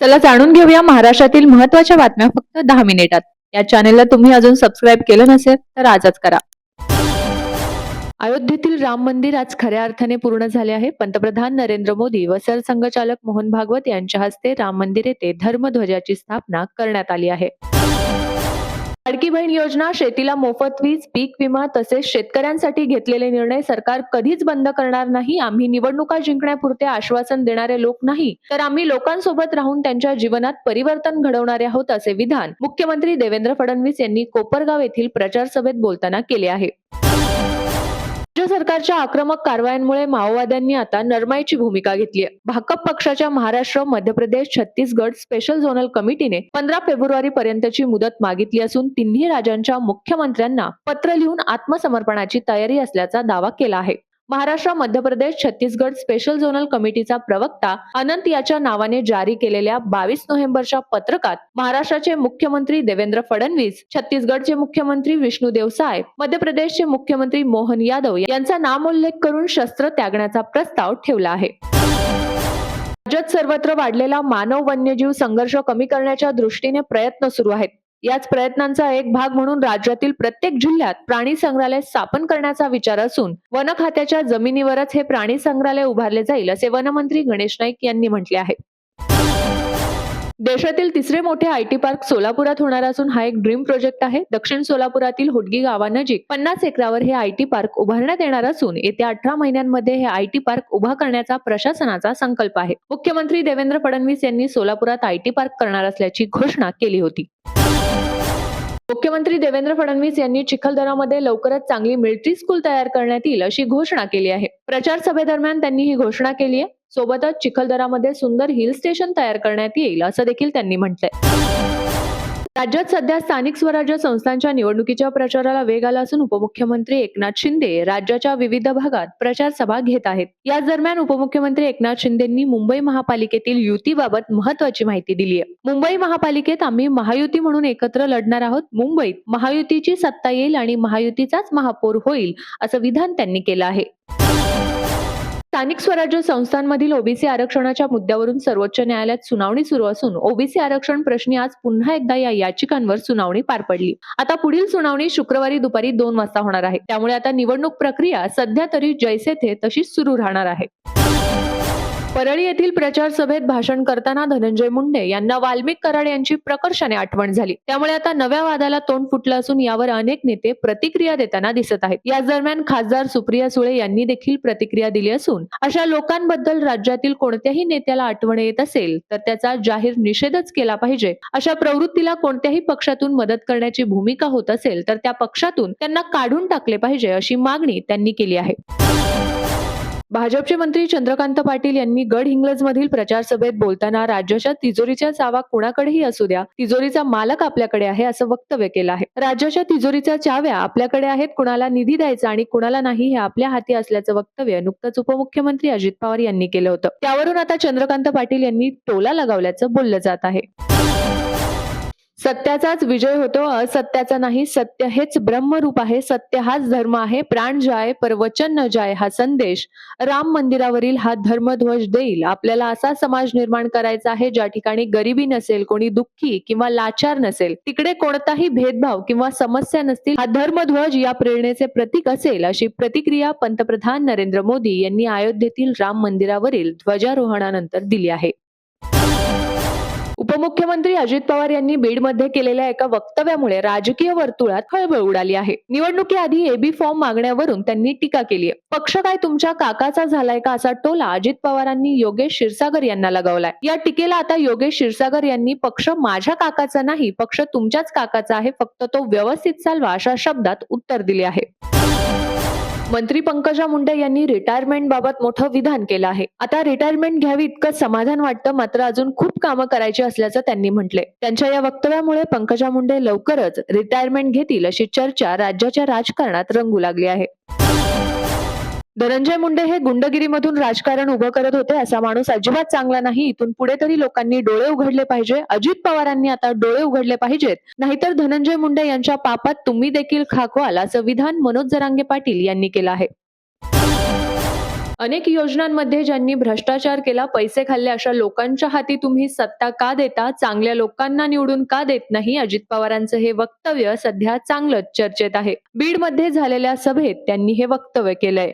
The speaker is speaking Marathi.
चला जाणून घेऊया महाराष्ट्रातील महत्त्वाच्या बातम्या फक्त दहा मिनिटात. या चॅनेलला तुम्ही अजून सबस्क्राईब केलं नसेल तर आजच करा. अयोध्येतील राम मंदिर आज खऱ्या अर्थाने पूर्ण झाले आहे. पंतप्रधान नरेंद्र मोदी व सरसंघचालक मोहन भागवत यांच्या हस्ते राम मंदिर येथे धर्मध्वजाची स्थापना करण्यात आली आहे. लाडकी बहीण योजना शेतीला मोफत वीज पीक विमा तसेच शेतकऱ्यांसाठी घेतलेले निर्णय सरकार कधीच बंद करणार नाही. आम्ही निवडणुका जिंकण्यापुरते आश्वासन देणारे लोक नाही. तर आम्ही लोकांसोबत राहून त्यांच्या जीवनात परिवर्तन घडवणारे आहोत असे विधान मुख्यमंत्री देवेंद्र फडणवीस यांनी कोपरगाव येथील प्रचार सभेत बोलताना केले आहे. राज्य सरकारच्या आक्रमक कारवायांमुळे माओवाद्यांनी आता नरमाईची भूमिका घेतली आहे. भाकप पक्षाच्या महाराष्ट्र मध्य प्रदेश छत्तीसगड स्पेशल झोनल कमिटीने पंधरा फेब्रुवारी पर्यंतची मुदत मागितली असून तिन्ही राज्यांच्या मुख्यमंत्र्यांना पत्र लिहून आत्मसमर्पणाची तयारी असल्याचा दावा केला आहे. महाराष्ट्र मध्य प्रदेश छत्तीसगड स्पेशल झोनल कमिटीचा प्रवक्ता अनंत याच्या नावाने जारी केलेल्या बावीस नोव्हेंबरच्या पत्रकात महाराष्ट्राचे मुख्यमंत्री देवेंद्र फडणवीस छत्तीसगडचे मुख्यमंत्री विष्णू देवसाय मध्य प्रदेशचे मुख्यमंत्री मोहन यादव यांचा नामोल्लेख करून शस्त्र त्यागण्याचा प्रस्ताव ठेवला आहे. राज्यात सर्वत्र वाढलेला मानव वन्यजीव संघर्ष कमी करण्याच्या दृष्टीने प्रयत्न सुरू आहेत. याच प्रयत्नांचा एक भाग म्हणून राज्यातील प्रत्येक जिल्ह्यात प्राणी संग्रहालय स्थापन करण्याचा विचार असून वन खात्याच्या जमिनीवरच हे प्राणी संग्रहालय उभारले जाईल असे वनमंत्री गणेश नाईक यांनी म्हटले आहे. देशातील तिसरे मोठे आयटी पार्क सोलापुरात होणार असून हा एक ड्रीम प्रोजेक्ट आहे. दक्षिण सोलापुरातील होडगी गावानजीक पन्नास एकरावर हे आयटी पार्क उभारण्यात येणार असून येत्या अठरा महिन्यांमध्ये हे आयटी पार्क उभा करण्याचा प्रशासनाचा संकल्प आहे. मुख्यमंत्री देवेंद्र फडणवीस यांनी सोलापुरात आयटी पार्क करणार असल्याची घोषणा केली होती. मुख्यमंत्री देवेंद्र फडणवीस यांनी चिखलदरामध्ये लवकरच चांगली मिलिटरी स्कूल तयार करण्यात येईल अशी घोषणा केली आहे. प्रचार सभेदरम्यान त्यांनी ही घोषणा केली आहे. सोबतच चिखलदरामध्ये सुंदर हिल स्टेशन तयार करण्यात येईल असं देखील त्यांनी म्हटलंय. राज्यात सध्या स्थानिक स्वराज्य संस्थांच्या निवडणुकीच्या प्रचाराला वेग आला असून उपमुख्यमंत्री एकनाथ शिंदे राज्याच्या विविध भागात प्रचार सभा घेत आहेत. याच दरम्यान उपमुख्यमंत्री एकनाथ शिंदेंनी मुंबई महापालिकेतील युतीबाबत महत्वाची माहिती दिली आहे. मुंबई महापालिकेत आम्ही महायुती म्हणून एकत्र लढणार आहोत. मुंबईत महायुतीची सत्ता येईल आणि महायुतीचाच महापौर होईल असं विधान त्यांनी केलं आहे. स्थानिक स्वराज्य संस्थांमधील ओबीसी आरक्षणाच्या मुद्द्यावरून सर्वोच्च न्यायालयात सुनावणी सुरू असून ओबीसी आरक्षण प्रश्नी आज पुन्हा एकदा या याचिकांवर सुनावणी पार पडली. आता पुढील सुनावणी शुक्रवारी दुपारी दोन वाजता होणार आहे. त्यामुळे आता निवडणूक प्रक्रिया सध्या तरी जैसे थे तशीच सुरू राहणार आहे. परळी येथील प्रचार सभेत भाषण करताना धनंजय मुंडे यांना वाल्मिक कराड यांची प्रकर्षाने आठवण झाली. त्यामुळे आता नव्या वादाला तोंड फुटलं असून यावर अनेक नेते प्रतिक्रिया देताना दिसत आहेत. याच दरम्यान खासदार सुप्रिया सुळे यांनी देखील प्रतिक्रिया दिली असून अशा लोकांबद्दल राज्यातील कोणत्याही नेत्याला आठवण येत असेल तर त्याचा जाहीर निषेधच केला पाहिजे. अशा प्रवृत्तीला कोणत्याही पक्षातून मदत करण्याची भूमिका होत असेल तर त्या पक्षातून त्यांना काढून टाकले पाहिजे अशी मागणी त्यांनी केली आहे. भाजपचे मंत्री चंद्रकांत पाटील यांनी गडहिंग्लज मधील प्रचार सभेत बोलताना राज्याच्या तिजोरीच्या चावा कुणाकडेही असू द्या तिजोरीचा मालक आपल्याकडे आहे असं वक्तव्य केलं आहे. राज्याच्या तिजोरीच्या चाव्या आपल्याकडे आहेत कुणाला निधी द्यायचा आणि कुणाला नाही हे आपल्या हाती असल्याचं वक्तव्य नुकतंच उपमुख्यमंत्री अजित पवार यांनी केलं होतं. त्यावरून आता चंद्रकांत पाटील यांनी टोला लगावल्याचं बोललं जात आहे. सत्याचाच विजय होतो असत्याचा नाही सत्य हेच ब्रह्मरूप आहे सत्य हाच धर्म आहे प्राण जाय परवचन न जाय हा संदेश राम मंदिरावरील हा धर्मध्वज देईल. आपल्याला असा समाज निर्माण करायचा आहे ज्या ठिकाणी गरिबी नसेल कोणी दुःखी किंवा लाचार नसेल तिकडे कोणताही भेदभाव किंवा समस्या नसतील हा धर्मध्वज या प्रेरणेचे प्रतीक असेल अशी प्रतिक्रिया पंतप्रधान नरेंद्र मोदी यांनी अयोध्येतील राम मंदिरावरील ध्वजारोहणानंतर दिली आहे. उपमुख्यमंत्री अजित पवार यांनी बीडमध्ये केलेल्या एका वक्तव्यामुळे राजकीय वर्तुळात खळबळ उडाली आहे. निवडणुकीआधी एबी फॉर्म मागण्यावरून त्यांनी टीका केली आहे पक्ष काय तुमच्या काकाचा झालाय का असा टोला अजित पवारांनी योगेश क्षीरसागर यांना लगावलाय. या टीकेला आता योगेश क्षीरसागर यांनी पक्ष माझ्या काकाचा नाही पक्ष तुमच्याच काकाचा आहे फक्त तो व्यवस्थित चालवा अशा शब्दात उत्तर दिले आहे. मंत्री पंकजा मुंडे यांनी रिटायरमेंट बाबत मोठं विधान केलं आहे. आता रिटायरमेंट घ्यावी इतकं समाधान वाटतं मात्र अजून खूप कामं करायची असल्याचं त्यांनी म्हटले त्यांच्या या वक्तव्यामुळे पंकजा मुंडे लवकरच रिटायरमेंट घेतील अशी चर्चा राज्याच्या राजकारणात रंगू लागली आहे. धनंजय मुंडे हे गुंडगिरीमधून राजकारण उभं करत होते असा माणूस अजिबात चांगला नाही. इथून पुढे तरी लोकांनी डोळे उघडले पाहिजे. अजित पवारांनी आता डोळे उघडले पाहिजेत. नाहीतर धनंजय मुंडे यांच्या पापात तुम्ही देखील खाकवाल असं विधान मनोज जरांगे पाटील यांनी केलं आहे. अनेक योजनांमध्ये ज्यांनी भ्रष्टाचार केला पैसे खाल्ले अशा लोकांच्या हाती तुम्ही सत्ता का देता? चांगल्या लोकांना निवडून का देत नाही? अजित पवारांचं हे वक्तव्य सध्या चांगलंच चर्चेत आहे. बीडमध्ये झालेल्या सभेत त्यांनी हे वक्तव्य केलंय.